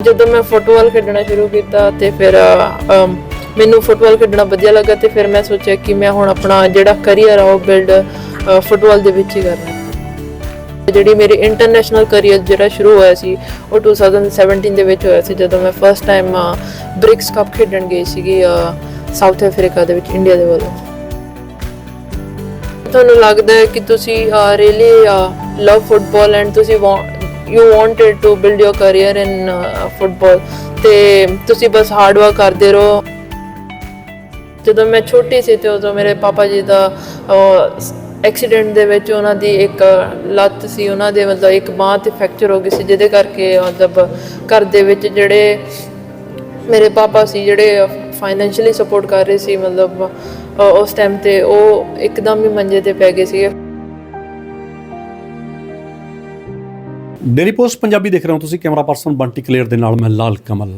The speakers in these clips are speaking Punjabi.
ਜਦੋਂ ਮੈਂ ਫੁੱਟਬਾਲ ਖੇਡਣਾ ਸ਼ੁਰੂ ਕੀਤਾ ਤੇ ਫਿਰ ਅਮ, ਮੈਨੂੰ ਫੁੱਟਬਾਲ ਖੇਡਣਾ ਵਧੀਆ ਲੱਗਾ ਤੇ ਫਿਰ ਮੈਂ ਸੋਚਿਆ ਕਿ ਮੈਂ ਹੁਣ ਆਪਣਾ ਜਿਹੜਾ ਕਰੀਅਰ ਆ ਉਹ ਬਿਲਡ ਫੁੱਟਬਾਲ ਦੇ ਵਿੱਚ ਹੀ ਕਰਨਾ ਜਿਹੜੀ ਮੇਰੀ ਇੰਟਰਨੈਸ਼ਨਲ ਕਰੀਅਰ ਜਿਹੜਾ ਸ਼ੁਰੂ ਹੋਇਆ ਸੀ ਉਹ 2017 ਦੇ ਵਿੱਚ ਹੋਇਆ ਸੀ ਜਦੋਂ ਮੈਂ ਫਸਟ ਟਾਈਮ ਬ੍ਰਿਕਸ ਕੱਪ ਖੇਡਣ ਗਈ ਸੀਗੀ ਸਾਊਥ ਅਫਰੀਕਾ ਦੇ ਵਿੱਚ ਇੰਡੀਆ ਦੇ ਵੱਲੋਂ। ਤੁਹਾਨੂੰ ਲੱਗਦਾ ਹੈ ਕਿ ਤੁਸੀਂ ਰੀਲੀ ਲਵ ਫੁੱਟਬਾਲ ਐਂਡ ਤੁਸੀਂ you wanted to build your career in football ਤੇ ਤੁਸੀਂ ਬਸ ਹਾਰਡ ਵਰਕ ਕਰਦੇ ਰਹੋ। ਜਦੋਂ ਮੈਂ ਛੋਟੀ ਸੀ ਤੇ ਉਦੋਂ ਮੇਰੇ ਪਾਪਾ ਜੀ ਦਾ ਐਕਸੀਡੈਂਟ ਦੇ ਵਿੱਚ ਉਹਨਾਂ ਦੀ ਇੱਕ ਲੱਤ ਸੀ, ਉਹਨਾਂ ਦੇ ਮਤਲਬ ਇੱਕ ਬਾਂਹ ਤੇ ਫ੍ਰੈਕਚਰ ਹੋ ਗਈ ਸੀ, ਜਿਹਦੇ ਕਰਕੇ ਮਤਲਬ ਘਰ ਦੇ ਵਿੱਚ ਜਿਹੜੇ ਮੇਰੇ ਪਾਪਾ ਸੀ, ਜਿਹੜੇ ਫਾਈਨੈਂਸ਼ੀਅਲੀ ਸਪੋਰਟ ਕਰ ਰਹੇ ਸੀ, ਮਤਲਬ ਉਸ ਟਾਈਮ ਤੇ ਉਹ ਇੱਕਦਮ ਹੀ ਮੰਜੇ ਤੇ ਪੈ ਗਏ ਸੀਗੇ। ਡੇਲੀ ਪੋਸਟ ਪੰਜਾਬੀ ਦੇਖ ਰਹੇ ਹੋ ਤੁਸੀਂ, ਕੈਮਰਾ ਪਰਸਨ ਬੰਟੀ ਕਲੇਅਰ ਦੇ ਨਾਲ, ਮੈਂ ਲਾਲ ਕਮਲ।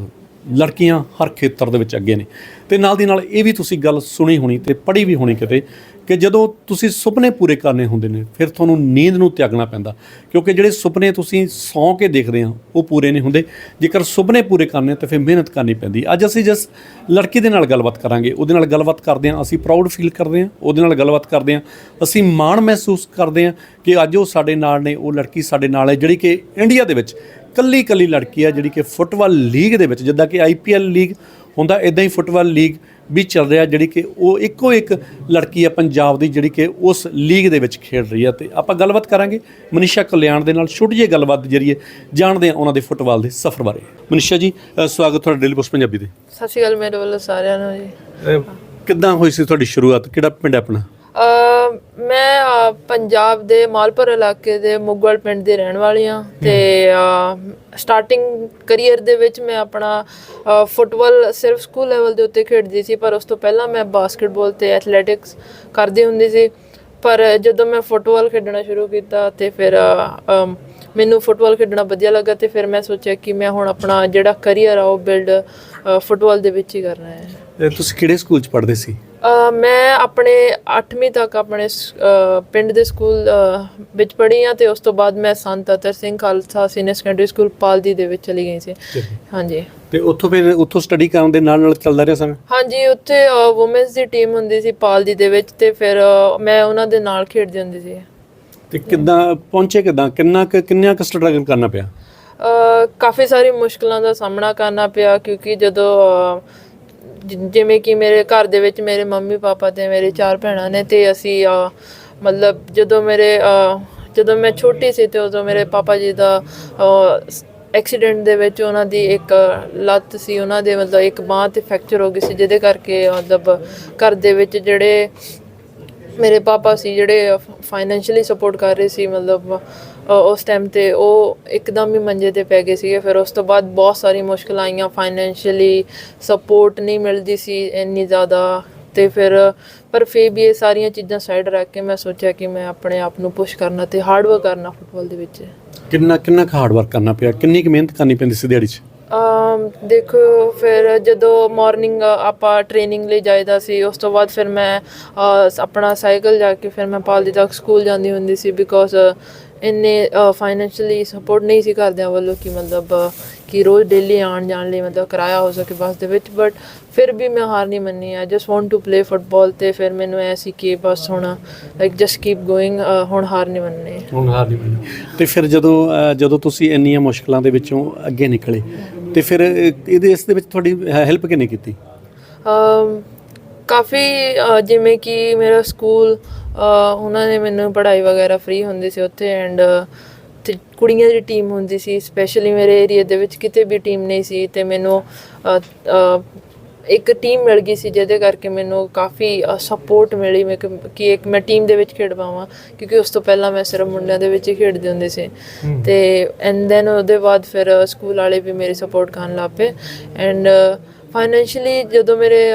ਲੜਕੀਆਂ ਹਰ ਖੇਤਰ ਦੇ ਵਿੱਚ ਅੱਗੇ ਨੇ। ਤੇ ਨਾਲ ਦੀ ਨਾਲ ਇਹ ਵੀ ਤੁਸੀਂ ਗੱਲ ਸੁਣੀ ਹੋਣੀ ਤੇ ਪੜ੍ਹੀ ਵੀ ਹੋਣੀ ਕਿਤੇ ਕਿ ਜਦੋਂ ਤੁਸੀਂ ਸੁਪਨੇ ਪੂਰੇ ਕਰਨੇ ਹੁੰਦੇ ਨੇ, ਫਿਰ ਤੁਹਾਨੂੰ ਨੀਂਦ ਨੂੰ ਤਿਆਗਣਾ ਪੈਂਦਾ। ਕਿਉਂਕਿ ਜਿਹੜੇ ਸੁਪਨੇ ਤੁਸੀਂ ਸੌਂ ਕੇ ਦੇਖਦੇ ਆ ਉਹ ਪੂਰੇ ਨਹੀਂ ਹੁੰਦੇ। ਜੇਕਰ ਸੁਪਨੇ ਪੂਰੇ ਕਰਨੇ ਤਾਂ ਫਿਰ ਮਿਹਨਤ ਕਰਨੀ ਪੈਂਦੀ। ਅੱਜ ਅਸੀਂ ਜਿਸ ਲੜਕੀ ਦੇ ਨਾਲ ਗੱਲਬਾਤ ਕਰਾਂਗੇ। ਉਹਦੇ ਨਾਲ ਗੱਲਬਾਤ ਕਰਦੇ ਆ ਅਸੀਂ ਪ੍ਰਾਊਡ ਫੀਲ ਕਰਦੇ ਆ ਉਹਦੇ ਨਾਲ ਗੱਲਬਾਤ ਕਰਦੇ ਆ ਅਸੀਂ ਮਾਣ ਮਹਿਸੂਸ ਕਰਦੇ ਆ ਕਿ ਅੱਜ ਉਹ ਸਾਡੇ ਨਾਲ ਨੇ, ਉਹ ਲੜਕੀ ਸਾਡੇ ਨਾਲ ਹੈ, ਜਿਹੜੀ ਕਿ ਇੰਡੀਆ ਦੇ ਵਿੱਚ ਕੱਲੀ ਕੱਲੀ ਲੜਕੀ ਆ ਜਿਹੜੀ ਕਿ ਫੁੱਟਬਾਲ ਲੀਗ ਦੇ ਵਿੱਚ ਜਿੱਦਾਂ ਕਿ ਆਈਪੀਐਲ ਲੀਗ ਹੁੰਦਾ ਇਦਾਂ ਹੀ ਫੁੱਟਬਾਲ ਲੀਗ ਵੀ ਚੱਲ ਰਿਹਾ ਜਿਹੜੀ ਕਿ ਉਹ ਇੱਕੋ ਇੱਕ ਲੜਕੀ ਆ ਪੰਜਾਬ ਦੀ ਜਿਹੜੀ ਕਿ ਉਸ ਲੀਗ ਦੇ ਵਿੱਚ ਖੇਡ ਰਹੀ ਆ। ਤੇ ਆਪਾਂ ਗੱਲਬਾਤ ਕਰਾਂਗੇ ਮਨੀਸ਼ਾ ਕਲਿਆਣ ਦੇ ਨਾਲ। ਛੋਟੀ ਜਿਹੀ ਗੱਲਬਾਤ ਦੇ ਜਰੀਏ ਜਾਣਦੇ ਆ ਉਹਨਾਂ ਦੇ ਫੁੱਟਬਾਲ ਦੇ ਸਫ਼ਰ ਬਾਰੇ। ਮਨੀਸ਼ਾ ਜੀ ਅ, ਸਵਾਗਤ ਤੁਹਾਡਾ ਡੇਲੀ ਪੋਸਟ ਪੰਜਾਬੀ ਦੇ ਸਤਿ ਸ਼੍ਰੀ ਅਕਾਲ ਮੇਰੇ ਵੱਲੋਂ ਸਾਰਿਆਂ ਨੂੰ ਜੀ। ਕਿੱਦਾਂ ਹੋਈ ਸੀ ਤੁਹਾਡੀ ਸ਼ੁਰੂਆਤ? ਕਿਹੜਾ ਪਿੰਡ ਹੈ ਆਪਣਾ? ਅ, ਮੈਂ ਪੰਜਾਬ ਦੇ ਮਾਲਪੁਰ ਇਲਾਕੇ ਦੇ ਮੁਗਲ ਪਿੰਡ ਦੀ ਰਹਿਣ ਵਾਲੀ ਹਾਂ ਤੇ ਸਟਾਰਟਿੰਗ ਕੈਰੀਅਰ ਦੇ ਵਿੱਚ ਮੈਂ ਆਪਣਾ ਫੁੱਟਬਾਲ ਸਿਰਫ ਸਕੂਲ ਲੈਵਲ ਦੇ ਉੱਤੇ ਖੇਡਦੀ ਸੀ ਪਰ ਉਸ ਤੋਂ ਪਹਿਲਾਂ ਮੈਂ ਬਾਸਕਟਬਾਲ ਤੇ ਐਥਲੈਟਿਕਸ ਕਰਦੀ ਹੁੰਦੀ ਸੀ। ਪਰ ਜਦੋਂ ਮੈਂ ਫੁੱਟਬਾਲ ਖੇਡਣਾ ਸ਼ੁਰੂ ਕੀਤਾ ਤੇ ਫਿਰ ਅਮ, ਮੈਨੂੰ ਫੁੱਟਬਾਲ ਖੇਡਣਾ ਵਧੀਆ ਲੱਗਾ ਤੇ ਫਿਰ ਮੈਂ ਸੋਚਿਆ ਕਿ ਮੈਂ ਹੁਣ ਆਪਣਾ ਜਿਹੜਾ ਕੈਰੀਅਰ ਆ ਉਹ ਬਿਲਡ ਫੁੱਟਬਾਲ ਦੇ ਵਿੱਚ ਹੀ ਕਰਨਾ ਹੈ। ਤੁਸੀਂ ਕਿਹੜੇ ਸਕੂਲ 'ਚ ਪੜ੍ਹਦੇ ਸੀ? ਮੈਂ ਆਪਣੇ 8ਵੀਂ ਤੱਕ ਆਪਣੇ ਪਿੰਡ ਦੇ ਸਕੂਲ ਵਿੱਚ ਪੜ੍ਹੀ ਹਾਂ ਤੇ ਉਸ ਤੋਂ ਬਾਅਦ ਮੈਂ Sant Atar Singh Khalsa senior secondary school Paldi ਦੇ ਵਿੱਚ ਚਲੀ ਗਈ ਸੀ। ਹਾਂਜੀ। ਤੇ ਉੱਥੋਂ ਫਿਰ ਉੱਥੋਂ ਸਟੱਡੀ ਕਰਨ ਦੇ ਨਾਲ ਨਾਲ ਚੱਲਦਾ ਰਿਹਾ ਸਮਾਂ? ਹਾਂਜੀ ਉੱਥੇ ਔਮਨਸ ਦੀ ਟੀਮ ਹੁੰਦੀ ਸੀ ਪਾਲਦੀ ਦੇ ਵਿੱਚ ਤੇ ਫਿਰ ਮੈਂ ਉਹਨਾਂ ਦੇ ਨਾਲ ਖੇਡਦੀ ਹੁੰਦੀ ਸੀ। ਤੇ ਕਿੱਦਾਂ ਪਹੁੰਚੇ ਕਿੱਦਾਂ? ਕਿੰਨਾ ਕਿੰਨਾ ਕੁ ਸਟਰਗਲ ਕਰਨਾ ਪਿਆ? ਕਾਫੀ ਸਾਰੀ ਮੁਸ਼ਕਲਾਂ ਦਾ ਸਾਹਮਣਾ ਕਰਨਾ ਪਿਆ ਕਿਉਂਕਿ ਜਦੋਂ ਜਿ- ਜਿਵੇਂ ਕਿ ਮੇਰੇ ਘਰ ਦੇ ਵਿੱਚ ਮੇਰੇ ਮੰਮੀ ਪਾਪਾ ਤੇ ਮੇਰੇ ਚਾਰ ਭੈਣਾਂ ਨੇ ਤੇ ਅਸੀਂ ਅ, ਮਤਲਬ ਜਦੋਂ ਮੇਰੇ ਅ, ਜਦੋਂ ਮੈਂ ਛੋਟੀ ਸੀ ਤੇ ਉਦੋਂ ਮੇਰੇ ਪਾਪਾ ਜੀ ਦਾ ਐਕਸੀਡੈਂਟ ਦੇ ਵਿੱਚ ਉਹਨਾਂ ਦੀ ਇੱਕ ਲੱਤ ਸੀ ਉਹਨਾਂ ਦੇ ਮਤਲਬ ਇੱਕ ਬਾਂਹ ਤੇ ਫ੍ਰੈਕਚਰ ਹੋ ਗਈ ਸੀ ਜਿਹਦੇ ਕਰਕੇ ਮਤਲਬ ਘਰ ਦੇ ਵਿੱਚ ਜਿਹੜੇ ਮੇਰੇ ਪਾਪਾ ਸੀ ਜਿਹੜੇ ਫਾਈਨੈਂਸ਼ੀਅਲੀ ਸਪੋਰਟ ਕਰ ਰਹੇ ਸੀ ਮਤਲਬ ਉਸ ਟਾਈਮ ਤੇ ਉਹ ਇੱਕਦਮ ਹੀ ਮੰਜੇ ਤੇ ਪੈ ਗਏ ਸੀਗੇ। ਫਿਰ ਉਸ ਤੋਂ ਬਾਅਦ ਬਹੁਤ ਸਾਰੀ ਮੁਸ਼ਕਲਾਂ ਆਈਆਂ। ਫਾਈਨੈਂਸ਼ੀਅਲੀ ਸਪੋਰਟ ਨਹੀਂ ਮਿਲਦੀ ਸੀ ਇੰਨੀ ਜ਼ਿਆਦਾ। ਤੇ ਫਿਰ ਪਰ ਫੇ ਵੀ ਇਹ ਸਾਰੀਆਂ ਚੀਜ਼ਾਂ ਸਾਈਡ ਰੱਖ ਕੇ ਮੈਂ ਸੋਚਿਆ ਕਿ ਮੈਂ ਆਪਣੇ ਆਪ ਨੂੰ ਪੁਸ਼ ਕਰਨਾ ਤੇ ਹਾਰਡ ਵਰਕ ਕਰਨਾ ਫੁੱਟਬਾਲ ਦੇ ਵਿੱਚ। ਕਿੰਨਾ ਕਿੰਨਾ ਹਾਰਡ ਵਰਕ ਕਰਨਾ ਪਿਆ? ਕਿੰਨੀ ਕੁ ਮਿਹਨਤ ਕਰਨੀ ਪੈਂਦੀ ਸੀ ਦਿਹਾੜੀ 'ਚ? ਅਮ ਦੇਖੋ ਫਿਰ ਜਦੋਂ ਮਾਰਨਿੰਗ ਆਪਾਂ ਟ੍ਰੇਨਿੰਗ ਲਈ ਜਾਈਦਾ ਸੀ ਉਸ ਤੋਂ ਬਾਅਦ ਫਿਰ ਮੈਂ ਆਪਣਾ ਸਾਈਕਲ ਜਾ ਕੇ ਫਿਰ ਮੈਂ ਪਾਲਦੀ ਤੱਕ ਸਕੂਲ ਜਾਂਦੀ ਹੁੰਦੀ ਸੀ ਬਿਕੋਜ਼ ਇੰਨੇ ਫਾਈਨੈਂਸ਼ੀਅਲੀ ਸਪੋਰਟ ਨਹੀਂ ਸੀ ਕਰਦਿਆਂ ਵੱਲੋਂ ਕਿ ਮਤਲਬ ਕਿ ਰੋਜ਼ ਡੇਲੀ ਆਉਣ ਜਾਣ ਲਈ ਮਤਲਬ ਕਿਰਾਇਆ ਹੋ ਸਕੇ ਬੱਸ ਦੇ ਵਿੱਚ ਬਟ ਫਿਰ ਵੀ ਮੈਂ ਹਾਰ ਨਹੀਂ ਮੰਨੀ। I just want to play football ਤੇ ਫਿਰ ਮੈਨੂੰ ਐ ਸੀ ਕਿ ਬਸ ਹੁਣ ਲਾਈਕ ਜਸਟ ਕੀਪ ਗੋਇੰਗ ਹੁਣ ਹਾਰ ਨਹੀਂ ਮੰਨਣੀ। ਹੁਣ ਹਾਰ ਨਹੀਂ ਮੰਨੀ ਤੇ ਫਿਰ ਜਦੋਂ ਜਦੋਂ ਤੁਸੀਂ ਇੰਨੀਆਂ ਮੁਸ਼ਕਲਾਂ ਦੇ ਵਿੱਚੋਂ ਅੱਗੇ ਨਿਕਲੇ ਤੇ ਫਿਰ ਇਹਦੇ ਇਸ ਦੇ ਵਿੱਚ ਤੁਹਾਡੀ ਹੈਲਪ ਕਿਹਨੇ ਕੀਤੀ? ਕਾਫੀ ਜਿਵੇਂ ਕਿ ਮੇਰਾ ਸਕੂਲ ਉਹਨਾਂ ਨੇ ਮੈਨੂੰ ਪੜ੍ਹਾਈ ਵਗੈਰਾ ਫ੍ਰੀ ਹੁੰਦੀ ਸੀ ਉੱਥੇ ਐਂਡ ਤੇ ਕੁੜੀਆਂ ਦੀ ਟੀਮ ਹੁੰਦੀ ਸੀ ਸਪੈਸ਼ਲੀ ਮੇਰੇ ਏਰੀਆ ਦੇ ਵਿੱਚ ਕਿਤੇ ਵੀ ਟੀਮ ਨਹੀਂ ਸੀ ਤੇ ਮੈਨੂੰ ਇੱਕ ਟੀਮ ਮਿਲ ਗਈ ਸੀ ਜਿਹਦੇ ਕਰਕੇ ਮੈਨੂੰ ਕਾਫੀ ਸਪੋਰਟ ਮਿਲੀ ਮੈਂ ਕਿ ਇੱਕ ਮੈਂ ਟੀਮ ਦੇ ਵਿੱਚ ਖੇਡ ਪਾਵਾਂ ਕਿਉਂਕਿ ਉਸ ਤੋਂ ਪਹਿਲਾਂ ਮੈਂ ਸਿਰਫ ਮੁੰਡਿਆਂ ਦੇ ਵਿੱਚ ਹੀ ਖੇਡਦੀ ਹੁੰਦੀ ਸੀ। ਤੇ ਐਂਡ ਦੈਨ ਉਹਦੇ ਬਾਅਦ ਫਿਰ ਸਕੂਲ ਵਾਲੇ ਵੀ ਮੇਰੀ ਸਪੋਰਟ ਕਰਨ ਲੱਗ ਪਏ ਐਂਡ ਫਾਈਨੈਂਸ਼ੀਅਲੀ ਜਦੋਂ ਮੇਰੇ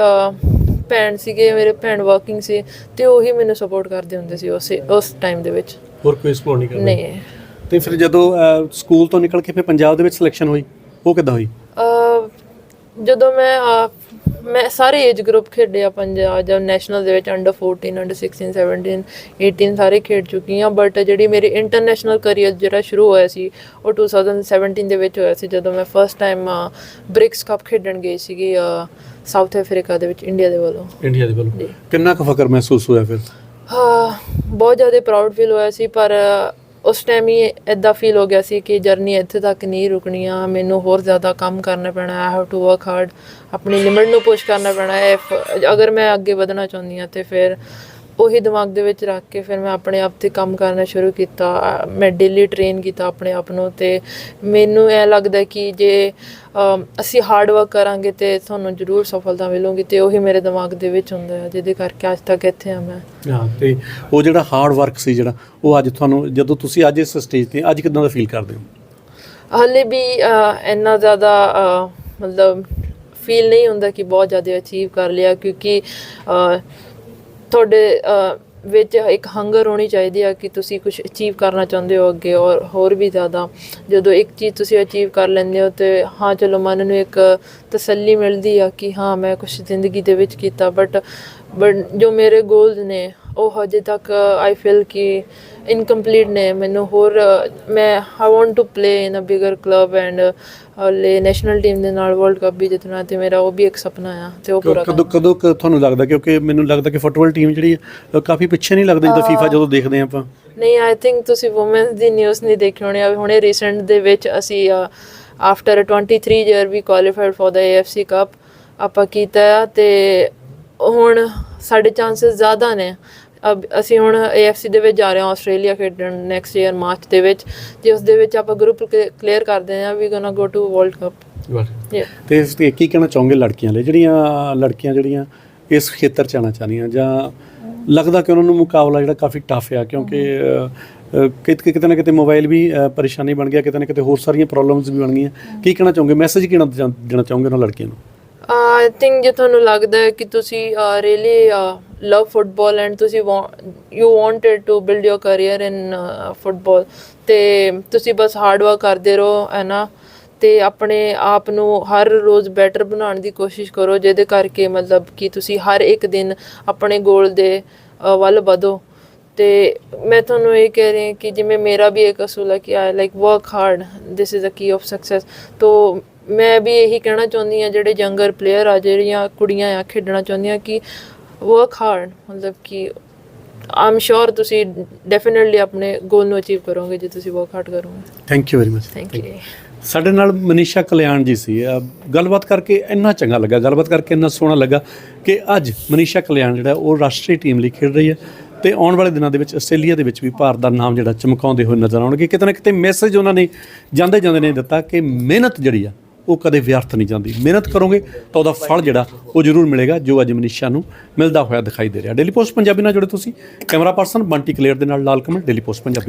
ਭੈਣ ਸੀਗੇ ਮੇਰੇ ਭੈਣ ਵਰਕਿੰਗ ਸੀ ਤੇ ਉਹੀ ਮੈਨੂੰ ਸਪੋਰਟ ਕਰਦੇ ਹੁੰਦੇ ਸੀ ਉਸ ਉਸ ਟਾਈਮ ਦੇ ਵਿੱਚ। ਹੋਰ ਕੋਈ ਸਪੋਰਟ ਨਹੀਂ ਕਰਦਾ? ਨਹੀਂ। ਤੇ ਫਿਰ ਜਦੋਂ ਸਕੂਲ ਤੋਂ ਨਿਕਲ ਕੇ ਫਿਰ ਪੰਜਾਬ ਦੇ ਵਿੱਚ ਸਿਲੈਕਸ਼ਨ ਹੋਈ ਉਹ ਕਿੱਦਾਂ ਹੋਈ? ਅ, ਜਦੋਂ ਮੈਂ ਮੈਂ ਸਾਰੇ ਏਜ ਗਰੁੱਪ ਖੇਡੇ ਆ ਪੰਜਾਬ ਜਦ ਨੈਸ਼ਨਲ ਦੇ ਵਿੱਚ ਅੰਡਰ 14 ਅੰਡਰ 16 17 18 ਸਾਰੇ ਖੇਡ ਚੁੱਕੀ ਆ ਬਟ ਜਿਹੜੀ ਮੇਰੀ ਇੰਟਰਨੈਸ਼ਨਲ ਕੈਰੀਅਰ ਜਿਹੜਾ ਸ਼ੁਰੂ ਹੋਇਆ ਸੀ ਉਹ 2017 ਦੇ ਵਿੱਚ ਹੋਇਆ ਸੀ ਜਦੋਂ ਮੈਂ ਫਸਟ ਟਾਈਮ ਬ੍ਰਿਕਸ ਕੱਪ ਖੇਡਣ ਗਈ ਸੀਗੀ ਸਾਊਥ ਅਫਰੀਕਾ ਦੇ ਵਿੱਚ ਇੰਡੀਆ ਦੇ ਵੱਲੋਂ। ਇੰਡੀਆ ਦੇ ਵੱਲੋਂ। ਕਿੰਨਾ ਕੁ ਫਖਰ ਮਹਿਸੂਸ ਹੋਇਆ ਫਿਰ? ਹਾਂ ਬਹੁਤ ਜ਼ਿਆਦਾ ਪ੍ਰਾਊਡ ਫੀਲ ਹੋਇਆ ਸੀ ਪਰ ਉਸ ਟਾਈਮ ਹੀ ਇਦਾਂ ਫੀਲ ਹੋ ਗਿਆ ਸੀ ਕਿ ਜਰਨੀ ਇੱਥੇ ਤੱਕ ਨਹੀਂ ਰੁਕਣੀ ਆ, ਮੈਨੂੰ ਹੋਰ ਜ਼ਿਆਦਾ ਕੰਮ ਕਰਨਾ ਪੈਣਾ I have to work hard ਆਪਣੀ ਲਿਮਿਟ ਨੂੰ ਪੁਸ਼ ਕਰਨਾ ਪੈਣਾ ਹੈ ਅਗਰ ਮੈਂ ਅੱਗੇ ਵਧਣਾ ਚਾਹੁੰਦੀ ਹਾਂ ਤੇ ਫਿਰ ਉਹੀ ਦਿਮਾਗ ਦੇ ਵਿੱਚ ਰੱਖ ਕੇ ਫਿਰ ਮੈਂ ਆਪਣੇ ਆਪ ਤੇ ਕੰਮ ਕਰਨਾ ਸ਼ੁਰੂ ਕੀਤਾ। ਮੈਂ ਡੇਲੀ ਟ੍ਰੇਨ ਕੀਤਾ ਆਪਣੇ ਆਪ ਨੂੰ ਤੇ ਮੈਨੂੰ ਇਹ ਲੱਗਦਾ ਕਿ ਜੇ ਅਸੀਂ ਹਾਰਡ ਵਰਕ ਕਰਾਂਗੇ ਤੇ ਤੁਹਾਨੂੰ ਜ਼ਰੂਰ ਸਫਲਤਾ ਮਿਲੂਗੀ ਤੇ ਉਹੀ ਮੇਰੇ ਦਿਮਾਗ ਦੇ ਵਿੱਚ ਹੁੰਦਾ ਹੈ ਜਿਹਦੇ ਕਰਕੇ ਅੱਜ ਤੱਕ ਇੱਥੇ ਆ ਮੈਂ। ਹਾਂ ਤੇ ਉਹ ਜਿਹੜਾ ਹਾਰਡ ਵਰਕ ਸੀ ਜਿਹੜਾ ਉਹ ਅੱਜ ਤੁਹਾਨੂੰ ਜਦੋਂ ਤੁਸੀਂ ਅੱਜ ਇਸ ਸਟੇਜ ਤੇ ਅੱਜ ਕਿਦਾਂ ਦਾ ਫੀਲ ਕਰਦੇ ਹੋ? ਹਾਲੇ ਵੀ ਇੰਨਾ ਜ਼ਿਆਦਾ ਮਤਲਬ ਫੀਲ ਨਹੀਂ ਹੁੰਦਾ ਕਿ ਬਹੁਤ ਜ਼ਿਆਦਾ ਅਚੀਵ ਕਰ ਲਿਆ ਕਿਉਂਕਿ ਤੁਹਾਡੇ ਵਿੱਚ ਇੱਕ ਹੰਗਰ ਹੋਣੀ ਚਾਹੀਦੀ ਆ ਕਿ ਤੁਸੀਂ ਕੁਝ ਅਚੀਵ ਕਰਨਾ ਚਾਹੁੰਦੇ ਹੋ ਅੱਗੇ ਔਰ ਹੋਰ ਵੀ ਜ਼ਿਆਦਾ। ਜਦੋਂ ਇੱਕ ਚੀਜ਼ ਤੁਸੀਂ ਅਚੀਵ ਕਰ ਲੈਂਦੇ ਹੋ ਤੇ ਹਾਂ, ਚਲੋ ਮਨ ਨੂੰ ਇੱਕ ਤਸੱਲੀ ਮਿਲਦੀ ਆ ਕਿ ਹਾਂ, ਮੈਂ ਕੁਝ ਜ਼ਿੰਦਗੀ ਦੇ ਵਿੱਚ ਕੀਤਾ ਬਟ ਬਟ ਜੋ ਮੇਰੇ ਗੋਲਸ ਨੇ ਉਹ ਹਜੇ ਤੱਕ ਆਈ ਫੀਲ ਕਿ ਇਨਕੰਪਲੀਟ ਨੇ। ਮੈਨੂੰ ਹੋਰ ਮੈਂ I want to play in a bigger club and ਲੈ ਨੈਸ਼ਨਲ ਟੀਮ ਦੇ ਨਾਲ ਵਰਲਡ ਕੱਪ ਵੀ ਜਿੱਤਣਾ ਤੇ ਮੇਰਾ ਉਹ ਵੀ ਇੱਕ ਸੁਪਨਾ ਆ ਤੇ ਉਹ ਪੂਰਾ ਕਦੋਂ ਕਦੋਂ ਤੁਹਾਨੂੰ ਲੱਗਦਾ ਕਿਉਂਕਿ ਮੈਨੂੰ ਲੱਗਦਾ ਕਿ ਫੁੱਟਬਾਲ ਟੀਮ ਜਿਹੜੀ ਕਾਫੀ ਪਿੱਛੇ ਨਹੀਂ ਲੱਗਦੀ ਜਦੋਂ ਫੀਫਾ ਜਦੋਂ ਦੇਖਦੇ ਆਪਾਂ। ਨਹੀਂ ਆਈ ਥਿੰਕ ਤੁਸੀਂ ਔਮਨਸ ਦੀ ਨਿਊਜ਼ ਨਹੀਂ ਦੇਖੀ ਹੋਣੀ। ਆ ਹੁਣੇ ਰੀਸੈਂਟ ਦੇ ਵਿੱਚ ਅਸੀਂ ਆਫਟਰ 23 ਈਅਰ ਵੀ qualified for the AFC cup ਆਪਾਂ ਕੀਤਾ ਤੇ ਹੁਣ ਸਾਡੇ ਚਾਂਸਸ ਜ਼ਿਆਦਾ ਨੇ। ਅਸੀਂ ਹੁਣ AFC ਦੇ ਵਿੱਚ ਜਾ ਰਹੇ ਹਾਂ ਆਸਟ੍ਰੇਲੀਆ ਖੇਡਣ ਨੈਕਸਟ ਈਅਰ ਮਾਰਚ ਦੇ ਵਿੱਚ ਜੇ ਉਸ ਦੇ ਵਿੱਚ ਆਪਾਂ ਗਰੁੱਪ ਕਲੀਅਰ ਕਰਦੇ ਹਾਂ we gonna go to world cup ਤੇ ਇਸ ਤੇ ਕੀ ਕਹਿਣਾ ਚਾਹੋਗੇ ਲੜਕੀਆਂ ਲਈ? ਜਿਹੜੀਆਂ ਲੜਕੀਆਂ ਜਿਹੜੀਆਂ ਇਸ ਖੇਤਰ ਚ ਆਉਣਾ ਚਾਹੁੰਦੀਆਂ ਜਾਂ ਲੱਗਦਾ ਕਿ ਉਹਨਾਂ ਨੂੰ ਮੁਕਾਬਲਾ ਜਿਹੜਾ ਕਾਫੀ ਟਫ ਆ ਕਿਉਂਕਿ ਕਿਤੇ ਕਿਤੇ ਨਾ ਕਿਤੇ ਮੋਬਾਈਲ ਵੀ ਪਰੇਸ਼ਾਨੀ ਬਣ ਗਿਆ ਕਿਤੇ ਨਾ ਕਿਤੇ ਹੋਰ ਸਾਰੀਆਂ ਪ੍ਰੋਬਲਮਸ ਵੀ ਬਣ ਗਈਆਂ। ਕੀ ਕਹਿਣਾ ਚਾਹੋਗੇ? ਮੈਸੇਜ ਦੇਣਾ ਦੇਣਾ ਚਾਹੋਗੇ ਉਹਨਾਂ ਲੜਕੀਆਂ ਨੂੰ? ਆਈ ਥਿੰਕ ਜੇ ਤੁਹਾਨੂੰ ਲੱਗਦਾ ਹੈ ਕਿ ਤੁਸੀਂ ਰੀਲੀ ਲਵ ਫੁੱਟਬਾਲ ਐਂਡ ਤੁਸੀਂ you wanted to build your career in football ਤੇ ਤੁਸੀਂ ਬਸ ਹਾਰਡ ਵਰਕ ਕਰਦੇ ਰਹੋ, ਹੈ ਨਾ? ਤੇ ਆਪਣੇ ਆਪ ਨੂੰ ਹਰ ਰੋਜ਼ ਬੈਟਰ ਬਣਾਉਣ ਦੀ ਕੋਸ਼ਿਸ਼ ਕਰੋ, ਜਿਹਦੇ ਕਰਕੇ ਮਤਲਬ ਕਿ ਤੁਸੀਂ ਹਰ ਇੱਕ ਦਿਨ ਆਪਣੇ ਗੋਲ ਦੇ ਵੱਲ ਵਧੋ। ਤੇ ਮੈਂ ਤੁਹਾਨੂੰ ਇਹ ਕਹਿ ਰਹੀ ਹਾਂ ਕਿ ਜਿਵੇਂ ਮੇਰਾ ਵੀ ਇੱਕ ਅਸੂਲ ਹੈ ਕਿ I like work hard this is a key of success ਤੋ ਮੈਂ ਵੀ ਇਹੀ ਕਹਿਣਾ ਚਾਹੁੰਦੀ ਹਾਂ, ਜਿਹੜੇ ਯੰਗਰ ਪਲੇਅਰ ਆ, ਜਿਹੜੀਆਂ ਕੁੜੀਆਂ ਆ, ਖੇਡਣਾ ਚਾਹੁੰਦੀਆਂ ਕਿ ਵਰਕ ਹਾਰਡ ਮਤਲਬ ਕਿ ਆਮ ਸ਼ੋਰ ਤੁਸੀਂ ਡੈਫੀਨਿਟਲੀ ਆਪਣੇ ਗੋਲ ਨੂੰ ਅਚੀਵ ਕਰੋਗੇ ਜੇ ਤੁਸੀਂ ਵਰਕ ਹਾਰਡ ਕਰੋਗੇ। Thank you very much thank you ਸਾਡੇ ਨਾਲ ਮਨੀਸ਼ਾ ਕਲਿਆਣ ਜੀ ਸੀ। ਗੱਲਬਾਤ ਕਰਕੇ ਇੰਨਾ ਚੰਗਾ ਲੱਗਾ ਗੱਲਬਾਤ ਕਰਕੇ ਇੰਨਾ ਸੋਹਣਾ ਲੱਗਾ ਕਿ ਅੱਜ ਮਨੀਸ਼ਾ ਕਲਿਆਣ ਜਿਹੜਾ ਉਹ ਰਾਸ਼ਟਰੀ ਟੀਮ ਲਈ ਖੇਡ ਰਹੀ ਹੈ ਤੇ ਆਉਣ ਵਾਲੇ ਦਿਨਾਂ ਦੇ ਵਿੱਚ ਆਸਟ੍ਰੇਲੀਆ ਦੇ ਵਿੱਚ ਵੀ ਭਾਰਤ ਦਾ ਨਾਮ ਜਿਹੜਾ ਚਮਕਾਉਂਦੇ ਹੋਏ ਨਜ਼ਰ ਆਉਣਗੇ। ਕਿਤੇ ਨਾ ਕਿਤੇ ਮੈਸੇਜ ਉਹਨਾਂ ਨੇ ਜਾਂਦੇ ਜਾਂਦੇ ਨੇ ਦਿੱਤਾ ਕਿ ਮਿਹਨਤ ਜਿਹੜੀ ਆ ਉਹ ਕਦੇ ਵਿਅਰਥ ਨਹੀਂ ਜਾਂਦੀ। ਮਿਹਨਤ ਕਰੋਗੇ ਤਾਂ ਉਹਦਾ ਫਲ ਜਿਹੜਾ, ਉਹ ਜ਼ਰੂਰ ਮਿਲੇਗਾ, ਜੋ ਅੱਜ ਮਨੀਸ਼ਾ ਨੂੰ ਮਿਲਦਾ ਹੋਇਆ ਦਿਖਾਈ ਦੇ ਰਿਹਾ। ਡੇਲੀ ਪੋਸਟ ਪੰਜਾਬੀ ਨਾਲ ਜੁੜੇ ਤੁਸੀਂ। ਕੈਮਰਾ ਪਰਸਨ ਬੰਟੀ ਕਲੀਅਰ ਦੇ ਨਾਲ, ਲਾਲ ਕਮਲ, ਡੇਲੀ ਪੋਸਟ ਪੰਜਾਬੀ।